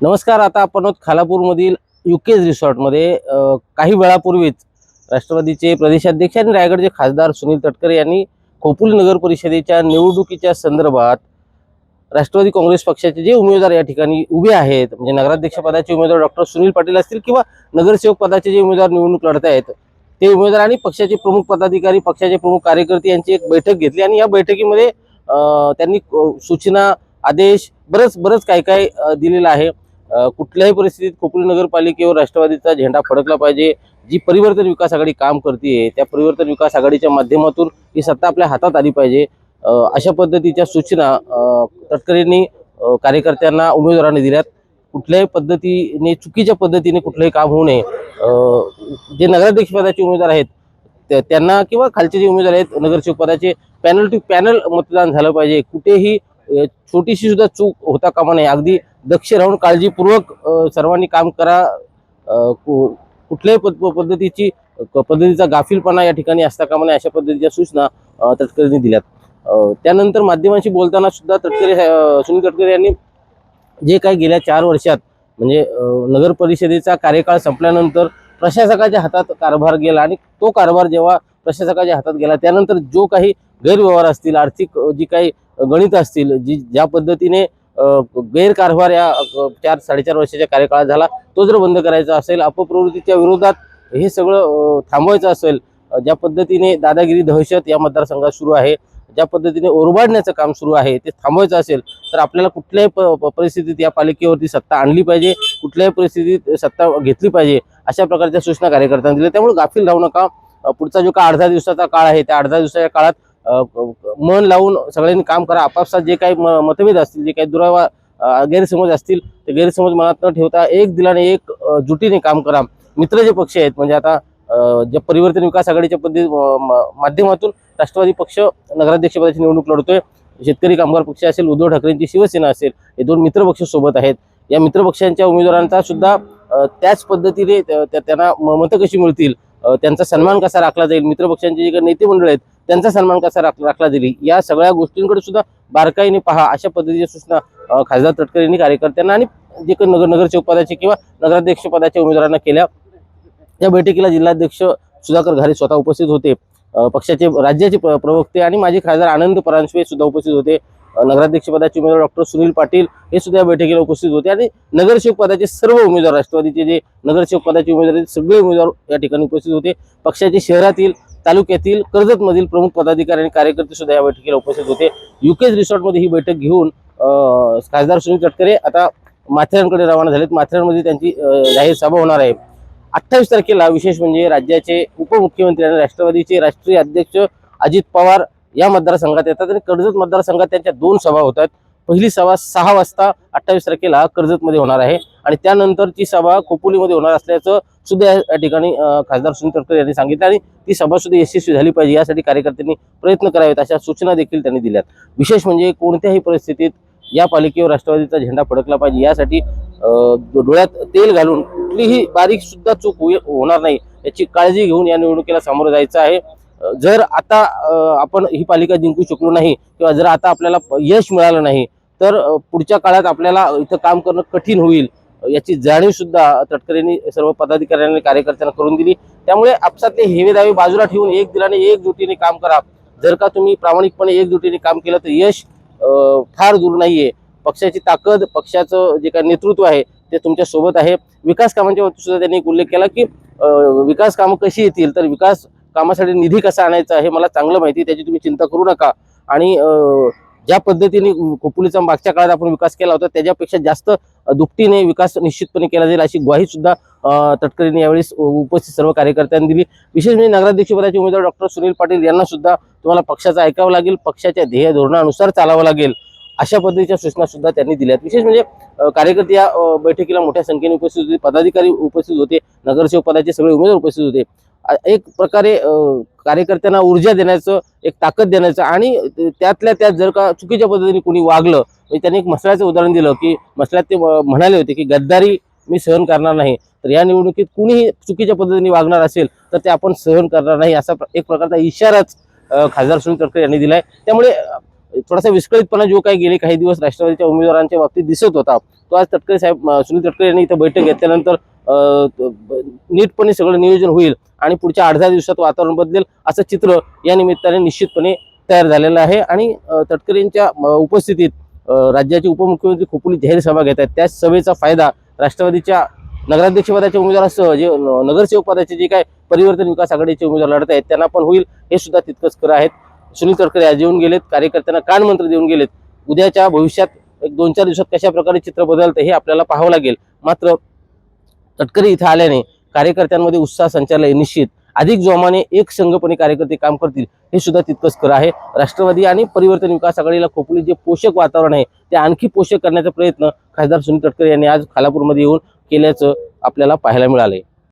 नमस्कार आता आपण आहोत खालापूरमधील युकेज रिसॉर्टमध्ये. काही वेळापूर्वीच राष्ट्रवादीचे प्रदेशाध्यक्ष आणि रायगडचे खासदार सुनील तटकरे यांनी खोपोली नगर परिषदेच्या निवडणुकीच्या संदर्भात राष्ट्रवादी काँग्रेस पक्षाचे जे उमेदवार या ठिकाणी उभे आहेत म्हणजे नगराध्यक्ष पदाचे उमेदवार डॉक्टर सुनील पाटील असतील किंवा नगरसेवक पदाचे जे उमेदवार निवडणूक लढत आहेत ते उमेदवार आणि पक्षाचे प्रमुख पदाधिकारी पक्षाचे प्रमुख कार्यकर्ते यांची एक बैठक घेतली आणि या बैठकीमध्ये त्यांनी सूचना आदेश बरंच बरंच काय काय दिलेलं आहे. कुठल्याही परिस्थितीत खोपोली नगरपालिकेवर राष्ट्रवादीचा झेंडा फडकला पाहिजे. जी परिवर्तन विकास आघाडी काम करते त्या परिवर्तन विकास आघाडीच्या माध्यमातून ही सत्ता आपल्या हातात आली पाहिजे. अशा पद्धतीच्या सूचना तटकरेंनी कार्यकर्त्यांना उमेदवारांनी दिल्यात. कुठल्याही पद्धतीने चुकीच्या पद्धतीने कुठलंही काम होऊ नये. जे नगराध्यक्षपदाचे उमेदवार आहेत त्या- त्यांना किंवा खालचे जे उमेदवार आहेत नगरसेवक पदाचे पॅनल टू पॅनल मतदान झालं पाहिजे. कुठेही छोटीशी सुद्धा चूक होता कामा नये. अगदी दक्ष राहून काळजीपूर्वक सर्वांनी काम करा. कु- कुठल्याही पद पद्धतीची पद्धतीचा गाफीलपणा या ठिकाणी असता कामा नये अशा पद्धतीच्या सूचना तटकरेंनी दिल्यात. त्यानंतर माध्यमांशी बोलताना सुद्धा तटकरे सुनील तटकरे यांनी जे काही गेल्या चार वर्षात म्हणजे नगर परिषदेचा कार्यकाळ संपल्यानंतर प्रशासकाच्या हातात कारभार गेला आणि तो कारभार जेव्हा प्रशासकाच्या हातात गेला त्यानंतर जो काही गैरव्यवहार असतील आर्थिक जी काही गणित असतील जी ज्या पद्धतीने गैरकारभार या चार साडेचार वर्षाच्या कार्यकाळात झाला तो जर बंद करायचा असेल अपप्रवृत्तीच्या विरोधात हे सगळं थांबवायचं असेल ज्या पद्धतीने दादागिरी दहशत या मतदारसंघात सुरू आहे ज्या पद्धतीने ओरबाडण्याचं काम सुरू आहे ते थांबवायचं असेल तर आपल्याला कुठल्याही प- प- परिस्थितीत या पालिकेवरती सत्ता आणली पाहिजे कुठल्याही परिस्थितीत सत्ता घेतली पाहिजे अशा प्रकारच्या सूचना कार्यकर्त्यांनी दिल्या. त्यामुळे गाफील राहू नका. पुढचा जो का अर्धा दिवसाचा काळ आहे त्या अर्धा दिवसाच्या काळात मन लावून सगळ्यांनी काम करा. आपापसात जे काही म- मतभेद असतील जे काही दुरावा गैरसमज असतील ते गैरसमज मनात न ठेवता एक दिलाने एक जुटीने काम करा. मित्र जे पक्ष आहेत म्हणजे आता जे परिवर्तन विकास आघाडीच्या पद्धती माध्यमातून राष्ट्रवादी पक्ष नगराध्यक्षपदाची निवडणूक लढतोय. शेतकरी कामगार पक्ष असेल उद्धव ठाकरेंची शिवसेना असेल हे दोन मित्र पक्ष सोबत आहेत. या मित्र पक्षांच्या उमेदवारांचा सुद्धा त्याच पद्धतीने त्या- त्यांना म- मतं कशी मिळतील त्यांचा सन्मान कसा राखला जाईल? मित्रपक्षांचे जे काही नेते मंडळ आहेत त्यांचा सन्मान कसा राख- राखला दिली या सगळ्या गोष्टींकडे सुद्धा बारकाईने पहा अशा पद्धतीच्या सूचना खासदार तटकरे यांनी कार्यकर्त्यांना आणि जे काही नगर नगरसेवक पदाचे किंवा नगराध्यक्ष पदाच्या उमेदवारांना केल्या. या बैठकीला जिल्हाध्यक्ष सुधाकर घारे स्वतः उपस्थित होते. पक्षाचे राज्याचे प्रवक्ते आणि माजी खासदार आनंद परांजपे सुद्धा उपस्थित होते. नगराध्यक्षपदाचे नगराध्यक्ष पदाचे उमेदवार डॉक्टर सुनील पाटील हे सुद्धा या बैठकीला उपस्थित होते आणि नगरसेवक पदाचे सर्व उमेदवार राष्ट्रवादीचे जे नगरसेवक पदाचे उमेदवार सगळे उमेदवार या ठिकाणी उपस्थित होते. पक्षाचे शहरातील तालुक्यातील कर्जतमधील प्रमुख पदाधिकारी आणि कार्यकर्ते सुद्धा या बैठकीला उपस्थित होते. युकेज रिसॉर्टमध्ये ही बैठक घेऊन खासदार सुनील तटकरे आता माथेरानकडे रवाना झालेत. माथेरानमध्ये त्यांची जाहीर सभा होणार आहे. अठ्ठावीस तारखेला विशेष म्हणजे राज्याचे उपमुख्यमंत्री आणि राष्ट्रवादीचे राष्ट्रीय अध्यक्ष अजित पवार या मतदारसंघात येतात आणि कर्जत मतदारसंघात त्यांच्या दोन सभा होतात. पहिली सभा सहा वाजता अठ्ठावीस तारखेला कर्जतमध्ये होणार आहे आणि त्यानंतरची सभा खोपोलीमध्ये होणार असल्याचं सुद्धा या या ठिकाणी खासदार सुनील तटकरे यांनी सांगितलं आणि ती सभा सुद्धा यशस्वी झाली पाहिजे यासाठी कार्यकर्त्यांनी प्रयत्न करावेत अशा सूचना देखील त्यांनी दिल्यात. विशेष म्हणजे कोणत्याही परिस्थितीत या पालिकेवर राष्ट्रवादीचा झेंडा फडकला पाहिजे यासाठी डोळ्यात तेल घालून कुठलीही बारीक सुद्धा चूक होई- होणार नाही याची काळजी घेऊन या निवडणुकीला सामोरं जायचं आहे. जर आता आपण ही पालिका जिंकू शकलो नाही किंवा जर आता आपल्याला यश मिळालं नाही तर पुढच्या काळात आपल्याला इथं काम करणं कठीण होईल याची जाणीव सुद्धा तटकरेंनी सर्व पदाधिकाऱ्यांनी कार्यकर्त्यांना करून दिली. त्यामुळे आपसातले हेवेदावे बाजूला ठेवून एक दिलाने एकजुटीने काम करा. जर का तुम्ही प्रामाणिकपणे एकजुटीने काम केलं तर यश फार दूर नाहीये. पक्षाची ताकद पक्षाचं जे काही नेतृत्व आहे ते तुमच्यासोबत आहे. विकास कामांच्या बाबतीत सुद्धा त्यांनी एक उल्लेख केला की विकास कामं कशी येतील तर विकास कामासाठी निधी कसा आणायचा हे मला चांगलं माहिती त्याची तुम्ही चिंता करू नका. आणि ज्या पद्धतीने कोपुलीचा मागच्या काळात आपण विकास केला होता त्याच्यापेक्षा जास्त दुपटीने विकास निश्चितपणे केला जाईल अशी ग्वाही सुद्धा अ, तटकरेंनी यावेळी उपस्थित सर्व कार्यकर्त्यांनी दिली. विशेष म्हणजे नगराध्यक्षपदाचे उमेदवार डॉक्टर सुनील पाटील यांना सुद्धा तुम्हाला पक्षाचं ऐकावं लागेल पक्षाच्या ध्येय धोरणानुसार चालावं लागेल अशा पद्धतीच्या सूचना सुद्धा त्यांनी दिल्यात. विशेष म्हणजे कार्यकर्ते या बैठकीला मोठ्या संख्येने उपस्थित होते पदाधिकारी उपस्थित होते नगरसेवक पदाचे सगळे उमेदवार उपस्थित होते. एक प्रकारे कार्यकर्त्यांना ऊर्जा देण्याचं एक ताकद देण्याचं आणि त्यातल्या त्यात जर का चुकीच्या पद्धतीने कोणी वागलं म्हणजे त्यांनी एक मसळ्याचं उदाहरण दिलं की मसळ्यात ते म्हणाले होते की गद्दारी मी सहन करणार नाही. तर या निवडणुकीत कुणीही चुकीच्या पद्धतीने वागणार असेल तर ते आपण सहन करणार नाही असा एक प्रकारचा इशाराच खासदार सुनील तटकरे यांनी आहे त्यामुळे थोडासा विस्कळीतपणा जो काही गेले काही दिवस राष्ट्रवादीच्या उमेदवारांच्या बाबतीत दिसत होता तो आज तटकरे साहेब सुनील तटकरे यांनी इथं बैठक घेतल्यानंतर नीटपणे सगळं नियोजन होईल आणि पुढच्या आठ दहा दिवसात वातावरण बदलेल असं चित्र या निमित्ताने निश्चितपणे तयार झालेलं आहे. आणि तटकरेंच्या उपस्थितीत राज्याचे उपमुख्यमंत्री खोपोली जाहीर सभा घेत आहेत. त्या सभेचा फायदा राष्ट्रवादीच्या नगराध्यक्षपदाच्या उमेदवारासह जे न- नगरसेवक पदाचे जे काय परिवर्तन विकास आघाडीचे उमेदवार लढत आहेत त्यांना पण होईल. हे सुद्धा तितकंच खरं आहेत सुनील तटकरे आज येऊन गेलेत कार्यकर्त्यांना कान मंत्र देऊन गेलेत. उद्याच्या भविष्यात एक दोन चार दिवसात कशा प्रकारे चित्र बदलतं हे आपल्याला पाहावं लागेल. मात्र तटकरी इथं आल्याने कार्यकर्त्यांमध्ये उत्साह संचारला निश्चित अधिक जोमाने एक संघपणे कार्यकर्ते काम करतील हे सुद्धा तितकंच खरं आहे. राष्ट्रवादी आणि परिवर्तन विकास आघाडीला खोपली जे पोषक वातावरण आहे ते आणखी पोषक करण्याचा प्रयत्न खासदार सुनील तटकरे यांनी आज खालापूरमध्ये येऊन केल्याचं आपल्याला पाहायला मिळालंय.